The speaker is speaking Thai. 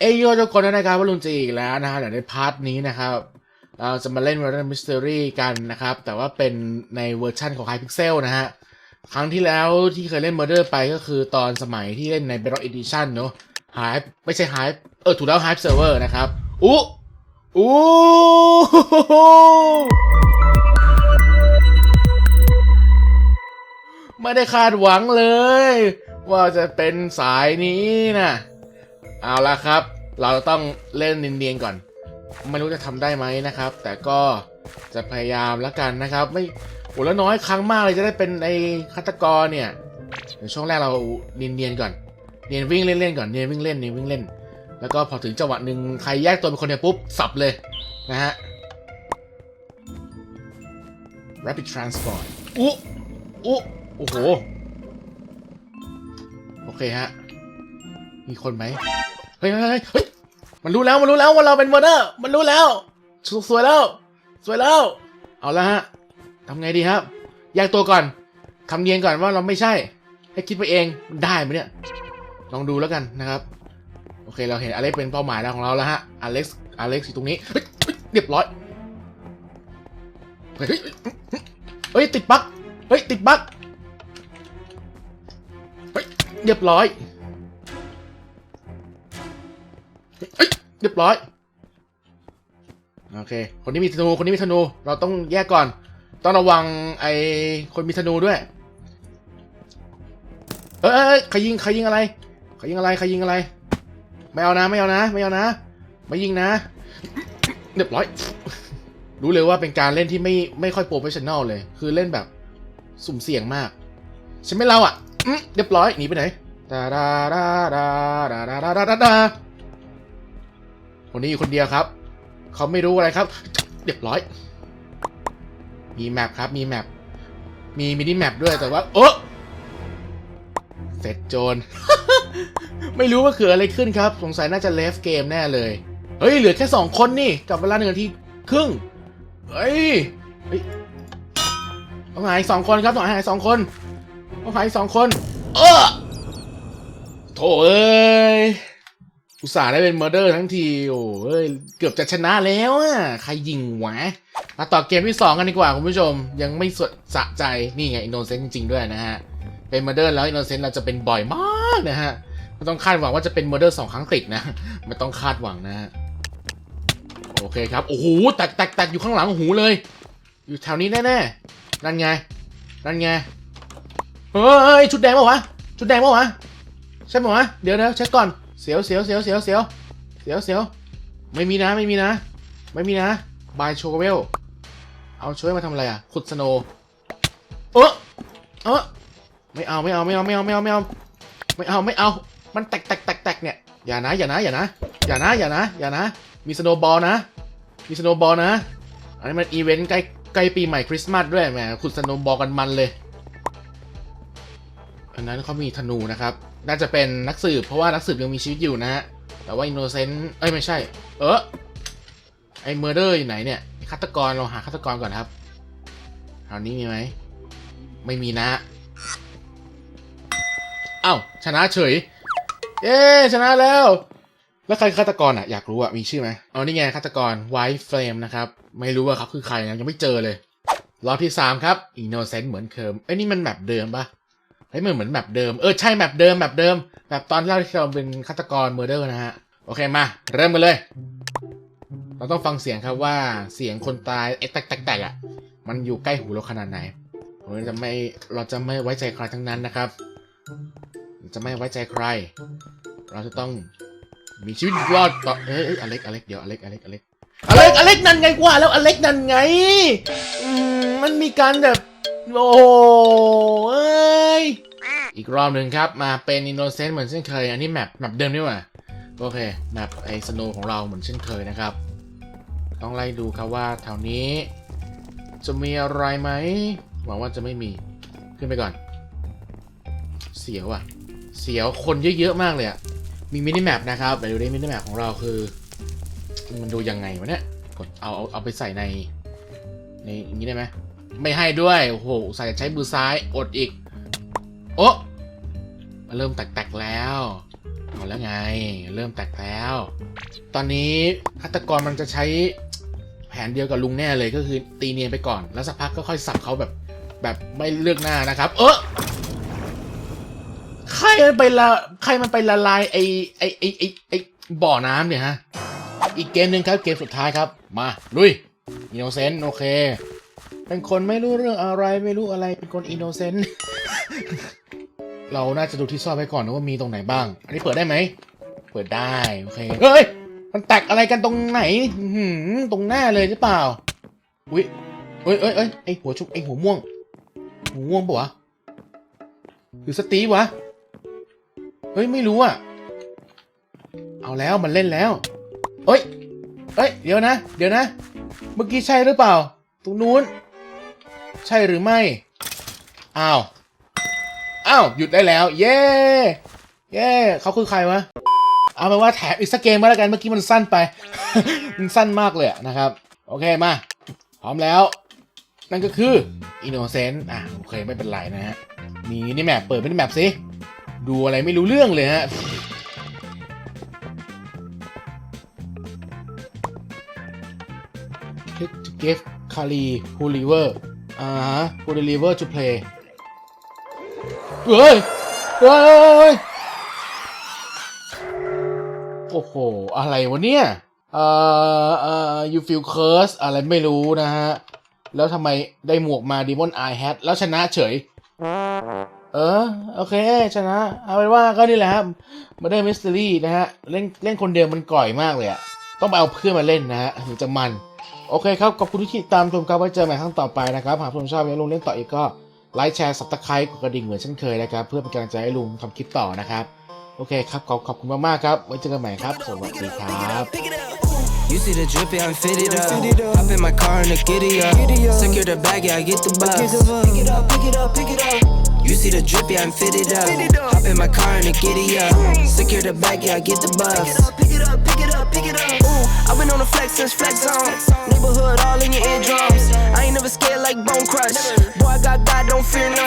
เอยโยทุกคนนะครับว่าลุงจีอีกแล้วนะครับเดี๋ยวในพาร์ทนี้นะครับ เราจะมาเล่น Murder Mystery กันนะครับ แต่ว่าเป็นในเวอร์ชั่นของ Hypixel นะฮะ ครั้งที่แล้วที่เคยเล่น Murder ไปก็คือตอนสมัยที่เล่นใน Bedrock Edition เนอะ Hype ไม่ใช่ Hype เออ ถูกแล้ว Hype Server นะครับ อู้อู้ไม่ได้คาดหวังเลย ว่าจะเป็นสายนี้น่ะ เอาละครับ เราต้องเล่นเนียนๆก่อน ไม่รู้จะทำได้ไหมนะครับ แต่ก็จะพยายามแล้วกันนะครับ ไม่โหแล้วน้อยครั้งมากเลยจะได้เป็นไอ้ฆาตกรเนี่ยเดี๋ยวช่วงแรกเราเนียนๆก่อน เนียนวิ่งเล่นๆก่อนเนียนวิ่งเล่นเนียนวิ่งเล่น แล้วก็พอถึงจังหวะหนึ่งใครแยกตัวเป็นคนเดียวปุ๊บสับเลยนะฮะ rapid transport อุ๊อุ๊โอ้โห โอเคฮะ มีคนไหมเฮ้ยเฮ้ยเฮ้ยมันรู้แล้วมันรู้แล้วว่าเราเป็นมอร์เดอร์ มันรู้แล้ว สวยแล้ว สวยแล้ว เอาละฮะทำไงดีครับแยกตัวก่อนทำเนียนก่อนว่าเราไม่ใช่ ให้คิดไปเองมันได้ไหมเนี่ย ลองดูแล้วกันนะครับ โอเคเราเห็นอเล็กเป็นเป้าหมายแล้วของเราแล้วฮะอเล็กซ์อเล็กซ์อยู่ตรงนี้เฮ้ยเฮ้ยเรียบร้อยเฮ้ยเฮ้ยเฮ้ยติดบั๊กเฮ้ยติดบั๊กเฮ้ยเรียบร้อย เรียบร้อย โอเค คนนี้มีธนู คนนี้มีธนู เราต้องแยกก่อน ต้องระวังไอ้คนมีธนูด้วยเอ้ยเอ้ยเอ้ยใครยิงใครยิงอะไรใครยิงอะไรใครยิงอะไร ไม่เอานะ ไม่เอานะ ไม่เอานะ ไม่ยิงนะ เรียบร้อย รู้เลยว่าเป็นการเล่นที่ไม่ไม่ค่อยโปรเฟชชั่นแนลเลย คือเล่นแบบสุ่มเสี่ยงมาก ใช่ไหมเราอะเรียบร้อย หนีไปไหนดาดาดาดาดาดาดาดา ดาดาคนนี้อยู่คนเดียวครับ เขาไม่รู้อะไรครับ เรียบร้อย มีแมปครับ มีแมป มีมินิแมปด้วยแต่ว่าโอ้เสร็จโจร ไม่รู้ว่าเกิดอะไรขึ้นครับ สงสัยน่าจะเลฟเกมแน่เลย เฮ้ย เหลือแค่สองคนนี่ กับเวลาหนึ่งนาทีครึ่ง เฮ้ย เฮ้ยต้องหายสองคนครับต้องหายสองคนต้องหายสองคน เออโถเอ้ย อุตส่าห์ได้เป็นเมอร์เดอร์ทั้งที โอ้เอ้ย เกือบจะชนะแล้วอะ ใครยิงวะ มาต่อเกมที่ 2 กันดีกว่าคุณผู้ชม ยังไม่สดสะใจ นี่ไงอินโนเซนต์จริง ๆ ด้วยนะฮะ เป็นเมอร์เดอร์แล้วอินโนเซนต์เราจะเป็นบ่อยมากนะฮะไม่ต้องคาดหวังว่าจะเป็นเมอร์เดอร์สองครั้งติดนะไม่ต้องคาดหวังนะฮะ โอเคครับ โอ้โห แตกแตกแตกอยู่ข้างหลังหูเลย อยู่แถวนี้แน่ๆ นั่นไง นั่นไง เฮ้ย ชุดแดงปะวะ ชุดแดงปะวะ ใช่ปะวะ เดี๋ยวนะเช็คก่อน เสียวเสียวเสียวเสียวเสียวเสียวเสียวไม่มีนะไม่มีนะ ไม่มีนะบายโชเวลเอาช่วยมาทำอะไรอะขุดสโนว์เออเออไม่เอาไม่เอาไม่เอาไม่เอาไม่เอาไม่เอาไม่เอาไม่เอา มันแตกแตกแตกแตกเนี่ยอย่านะอย่านะอย่านะอย่านะอย่านะอย่านะ มีสโนบอลนะ มีสโนบอลนะ อันนี้มันอีเวนต์ใกล้ใกล้ปีใหม่คริสต์มาสด้วยแหมขุดสโนบอลกันมันเลย อันนั้นเขามีธนูนะครับ น่าจะเป็นนักสืบเพราะว่านักสืบยังมีชีวิตอยู่นะฮะ แต่ว่าอินโนเซนต์เอ้ยไม่ใช่ เออไอ้เมอร์เดอร์อยู่ไหนเนี่ยฆาตกรเราหาฆาตกรก่อนครับแถวนี้มีไหมไม่มีนะเอ้าชนะเฉย เย้ชนะแล้ว แล้วใครฆาตกรอะอยากรู้อะมีชื่อไหมอ๋อนี่ไงฆาตกรไวท์เฟลมนะครับ ไม่รู้ว่าเขาคือใครนะยังไม่เจอเลยรอบที่สามครับอินโนเซนต์เหมือนเดิมเอ้ยนี่มันแบบเดิมปะ ฮ้ยมันเหมือนแบบเดิม เออ ใช่แบบเดิมแบบเดิมแบบตอนที่เราที่เราเป็นฆาตกรเมอร์เดอร์นะฮะ โอเคมา เริ่มกันเลย เราต้องฟังเสียงครับว่าเสียงคนตายไอ้แตกแตกอะ มันอยู่ใกล้หูเราขนาดไหนเราจะไม่เราจะไม่ไว้ใจใครทั้งนั้นนะครับ จะไม่ไว้ใจใคร เราจะต้องมีชีวิตรอดต่อเอ้ยเอ้ยอเล็กอเล็กเดี๋ยวอเล็กอเล็กอเล็กอเล็กอเล็กนั่นไงกว่าแล้วอเล็กนั่นไงมันมีการแบบโอ้ อีกรอบหนึ่งครับ มาเป็นอินโนเซนต์เหมือนเช่นเคย อันนี้แมปแมปเดิมนี่หว่า โอเค แมปไอสโนของเราเหมือนเช่นเคยนะครับ ต้องไล่ดูครับว่าแถวนี้ จะมีอะไรไหม หวังว่าจะไม่มี ขึ้นไปก่อน เสียวอะเสียวคนเยอะๆมากเลยอะมีมินิแมปนะครับแต่ดูได้มินิแมปของเราคือ มันดูยังไงวะเนี่ย กดเอาเอาเอาไปใส่ใน ในอย่างนี้ได้ไหม ไม่ให้ด้วย โอ้โห ใส่ใช้มือซ้าย อดอีก โอ้มันเริ่มแตกๆแล้วโอเอาแล้วไง เริ่มแตกแล้ว ตอนนี้ฆาตกรมันจะใช้แผนเดียวกับลุงแน่เลยก็คือตีเนียนไปก่อน แล้วสักพักก็ค่อยสับเขาแบบแบบไม่เลือกหน้านะครับ เออใครมันไปละใครมันไปละลายไอไอไอไอไอบ่อน้ำเนี่ยฮะ อีกเกมหนึ่งครับเกมสุดท้ายครับ มาลุยอินโนเซนต์โอเค เป็นคนไม่รู้เรื่องอะไรไม่รู้อะไรเป็นคนอินโนเซนต์ เราน่าจะดูที่ซ่อนไว้ก่อนนะว่ามีตรงไหนบ้าง อันนี้เปิดได้ไหม เปิดได้ โอเค เฮ้ย มันแตกอะไรกันตรงไหนหือตรงหน้าเลยหรือเปล่า อุ้ยเอ้ยเอ้ยเอ้ยไอหัวชุกไอหัวม่วง หัวม่วงปะวะ หรือสตีวะ เฮ้ย ไม่รู้อะเอาแล้วมันเล่นแล้ว เอ้ย เอ้ย เดี๋ยวนะ เดี๋ยวนะ เมื่อกี้ใช่หรือเปล่า ตรงนู้น ใช่หรือไม่ อ้าว อ้าวหยุดได้แล้ว เย้ เย้เขาคือใครวะ เอาเป็นว่าแถมอีกสักเกมมาแล้วกันเมื่อกี้มันสั้นไป มันสั้นมากเลยนะครับ โอเคมา พร้อมแล้ว นั่นก็คือ Innocent อะโอเคไม่เป็นไรนะฮะมีนี่แมปเปิดเป็นแมปสิดูอะไรไม่รู้เรื่องเลยฮะ Click to give Kali who deliver อ่าฮะ who deliver to play เฮ้ยเฮ้ยโอ้โห อะไรวะเนี่ยเอ่อเอ่อ you feel curse อะไรไม่รู้นะฮะ แล้วทำไมได้หมวกมา Demon Eye Hat แล้วชนะเฉย เออ โอเค ชนะ เอาเป็นว่าก็นี่แหละครับมาได้มิส t ต r y นะฮะ เล่นเล่นคนเดียวมันก่อยมากเลยอะต้องไปเอาเพื่อนมาเล่นนะฮะ ถึงจะมัน โอเคครับ ขอบคุณที่ติดตามชมครับไว้เจอใหม่ครั้งต่อไปนะครับ หากผู้ชมชอบอย่าลุงเล่นต่ออีกก็ ไลค์แชร์สับตะไคร้กดกระดิ่งเหมือนเช่นเคยนะครับ เพื่อเป็นกำลังใจให้ลุงทำคลิปต่อนะครับ โอเคครับ ขอบขอบคุณมากๆครับ ไว้เจอกันใหม่ครับ สวัสดีครับ You see the drip, yeah, I'm fitted up. Hop in my car and the giddy up. Secure the bag, yeah, I get the bus. Pick it up, pick it up, pick it up. You see the drip, yeah, I'm fitted up. Hop in my car and the giddy up. Mm. Secure the bag, yeah, I get the bus. Pick it up, pick it up, pick it up. Ooh, I've been on the flex since flex on. Neighborhood all in your eardrums. I ain't never scared like Bone Crush. Boy, I got God, don't fear none.